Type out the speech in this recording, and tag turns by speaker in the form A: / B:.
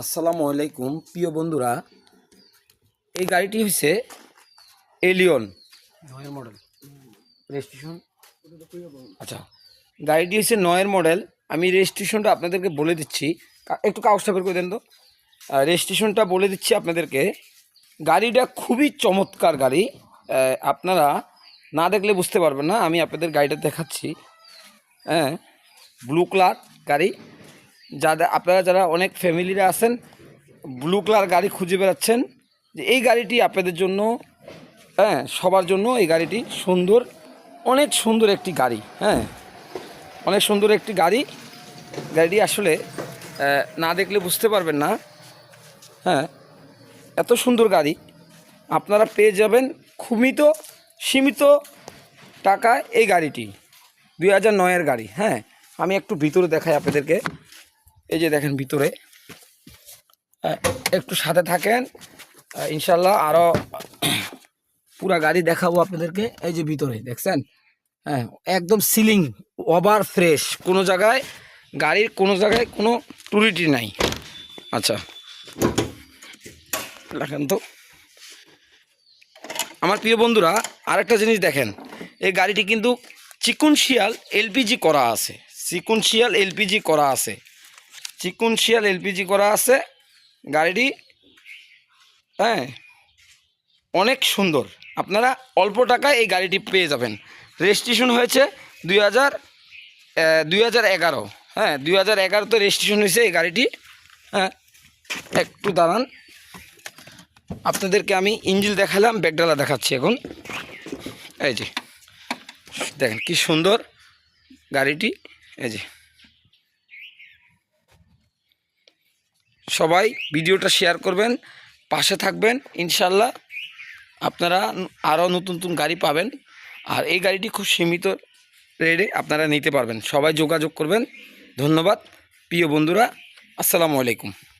A: আসসালামু আলাইকুম প্রিয় বন্ধুরা। এই গাড়িটি হচ্ছে এলিয়ন নয়ের মডেল। রেজিস্ট্রেশন? আচ্ছা গাড়িটি হচ্ছে নয়ের মডেল। আমি রেজিস্ট্রেশনটা আপনাদেরকে বলে দিচ্ছি। একটু কাগজটা বের করে দেন তো। রেজিস্ট্রেশনটা বলে দিচ্ছি আপনাদেরকে। গাড়িটা খুবই চমৎকার গাড়ি। আপনারা না দেখলে বুঝতে পারবেন না। আমি আপনাদের গাড়িটা দেখাচ্ছি। হ্যাঁ ব্লু কালার গাড়ি। যাদের, আপনারা যারা অনেক ফ্যামিলিরা আছেন ব্লু কালার গাড়ি খুঁজে বেড়াচ্ছেন, যে এই গাড়িটি আপনাদের জন্য হ্যাঁ সবার জন্য এই গাড়িটি সুন্দর, অনেক সুন্দর একটি গাড়ি হ্যাঁ অনেক সুন্দর একটি গাড়ি। গাড়িটি আসলে না দেখলে বুঝতে পারবেন না হ্যাঁ এত সুন্দর গাড়ি, আপনারা পেয়ে যাবেন খুমিত, সীমিত টাকা এই গাড়িটি, দুই হাজার নয়ের গাড়ি হ্যাঁ আমি একটু ভিতরে দেখাই আপনাদেরকে। এই যে দেখেন ভিতরে একটু সাথে থাকেন ইনশাল্লাহ আরও পুরা গাড়ি দেখাবো আপনাদেরকে। এই যে ভিতরে, দেখছেন? হ্যাঁ একদম সিলিং, ওভার ফ্রেশ। কোনো জায়গায় গাড়ির, কোনো জায়গায় কোনো টুরিটি নাই। আচ্ছা দেখেন তো। আমার প্রিয় বন্ধুরা, আরেকটা জিনিস দেখেন, এই গাড়িটি কিন্তু চিকুনশিয়াল এলপিজি করা আছে, চিকুনশিয়াল এলপিজি করা আছে। চিকুনশিয়াল এলপিজি করা আছে। গাড়িটি হ্যাঁ অনেক সুন্দর। আপনারা অল্প টাকায় এই গাড়িটি পেয়ে যাবেন। রেজিস্ট্রেশন হয়েছে দুই হাজার দুই হাজার এগারো। হ্যাঁ দুই হাজার এগারোতে রেজিস্ট্রেশন হয়েছে এই গাড়িটি। হ্যাঁ একটু দাঁড়ান। আপনাদেরকে আমি ইঞ্জিল দেখালাম ব্যাগডালা দেখাচ্ছি এখন। এই যে, দেখেন কি সুন্দর গাড়িটি। এই যে সবাই ভিডিওটা শেয়ার করবেন, পাশে থাকবেন। ইনশাল্লাহ আপনারা আরও নতুন নতুন গাড়ি পাবেন। আর এই গাড়িটি খুব সীমিত রেটে আপনারা নিতে পারবেন। সবাই যোগাযোগ করবেন। ধন্যবাদ। প্রিয় বন্ধুরা, আসসালামু আলাইকুম।